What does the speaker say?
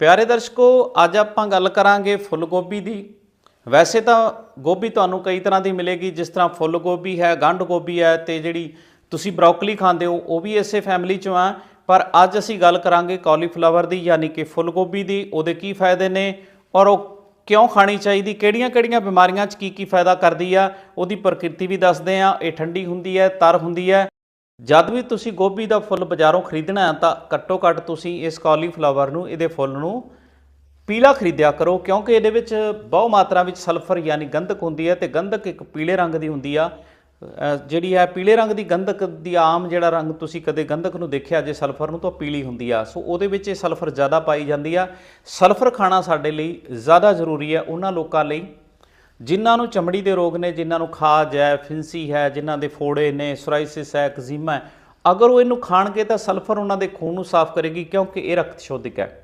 ਪਿਆਰੇ ਦਰਸ਼ਕੋ, ਅੱਜ ਆਪਾਂ ਗੱਲ ਕਰਾਂਗੇ ਫੁੱਲ ਗੋਭੀ ਦੀ। ਵੈਸੇ ਤਾਂ ਗੋਭੀ ਤੁਹਾਨੂੰ ਕਈ ਤਰ੍ਹਾਂ ਦੀ ਮਿਲੇਗੀ, ਜਿਸ ਤਰ੍ਹਾਂ ਫੁੱਲ ਗੋਭੀ ਹੈ, ਗੰਢ ਗੋਭੀ ਹੈ ਤੇ ਜਿਹੜੀ ਤੁਸੀਂ ਬਰੋਕਲੀ ਖਾਂਦੇ ਹੋ, ਉਹ ਵੀ ਇਸੇ ਫੈਮਿਲੀ ਚੋਂ ਆ ਪਰ ਅੱਜ ਅਸੀਂ ਗੱਲ ਕਰਾਂਗੇ ਕਾਲੀਫਲਾਵਰ ਦੀ, ਯਾਨੀ ਕਿ ਫੁੱਲ ਗੋਭੀ ਦੀ, ਉਹਦੇ ਕੀ ਫਾਇਦੇ ਨੇ ਔਰ ਉਹ ਕਿਉਂ ਖਾਣੀ ਚਾਹੀਦੀ, ਕਿਹੜੀਆਂ-ਕਿਹੜੀਆਂ ਬਿਮਾਰੀਆਂ 'ਚ ਕੀ-ਕੀ ਫਾਇਦਾ ਕਰਦੀ ਆ, ਉਹਦੀ ਪ੍ਰਕਿਰਤੀ ਵੀ ਦੱਸਦੇ ਆ ਇਹ ਠੰਡੀ ਹੁੰਦੀ ਹੈ, ਤਰ ਹੁੰਦੀ ਹੈ ਜਦ ਵੀ ਤੁਸੀਂ ਗੋਭੀ ਦਾ ਫੁੱਲ ਬਾਜ਼ਾਰੋਂ ਖਰੀਦਣਾ ਹੈ ਤਾਂ ਘੱਟੋ ਘੱਟ ਤੁਸੀਂ ਇਸ ਕਾਲੀਫਲਾਵਰ ਨੂੰ, ਇਹਦੇ ਫੁੱਲ ਨੂੰ ਪੀਲਾ ਖਰੀਦਿਆ ਕਰੋ, ਕਿਉਂਕਿ ਇਹਦੇ ਵਿੱਚ ਬਹੁ ਮਾਤਰਾ ਵਿੱਚ ਸਲਫਰ ਯਾਨੀ ਗੰਧਕ ਹੁੰਦੀ ਹੈ ਤੇ ਗੰਧਕ ਇੱਕ ਪੀਲੇ ਰੰਗ ਦੀ ਹੁੰਦੀ ਆ। ਜਿਹੜੀ ਹੈ ਪੀਲੇ ਰੰਗ ਦੀ ਗੰਧਕ ਦੀ ਆਮ ਜਿਹੜਾ ਰੰਗ ਤੁਸੀਂ ਕਦੇ ਗੰਧਕ ਨੂੰ ਦੇਖਿਆ ਜੇ ਸਲਫਰ ਨੂੰ ਤਾਂ ਉਹ ਪੀਲੀ ਹੁੰਦੀ ਆ। ਸੋ ਉਹਦੇ ਵਿੱਚ ਇਹ ਸਲਫਰ ਜ਼ਿਆਦਾ ਪਾਈ ਜਾਂਦੀ ਆ। ਸਲਫਰ ਖਾਣਾ ਸਾਡੇ ਲਈ ਜ਼ਿਆਦਾ ਜ਼ਰੂਰੀ ਹੈ। ਉਹਨਾਂ ਲੋਕਾਂ ਲਈ ਜਿਨ੍ਹਾਂ ਨੂੰ ਚਮੜੀ ਦੇ ਰੋਗ ਨੇ, ਜਿਨ੍ਹਾਂ ਨੂੰ ਖਾਜ ਹੈ, ਫਿੰਸੀ ਹੈ, ਜਿਨ੍ਹਾਂ ਦੇ ਫੋੜੇ ਨੇ ਸੋਰਾਇਸਿਸ ਹੈ ਐਕਜ਼ੀਮਾ ਹੈ, ਅਗਰ ਉਹ ਇਹਨੂੰ ਖਾਣਗੇ ਤਾਂ ਸਲਫਰ ਉਹਨਾਂ ਦੇ ਖੂਨ ਨੂੰ ਸਾਫ਼ ਕਰੇਗੀ ਕਿਉਂਕਿ ਇਹ ਰਕਤ ਸ਼ੋਧਕ ਹੈ।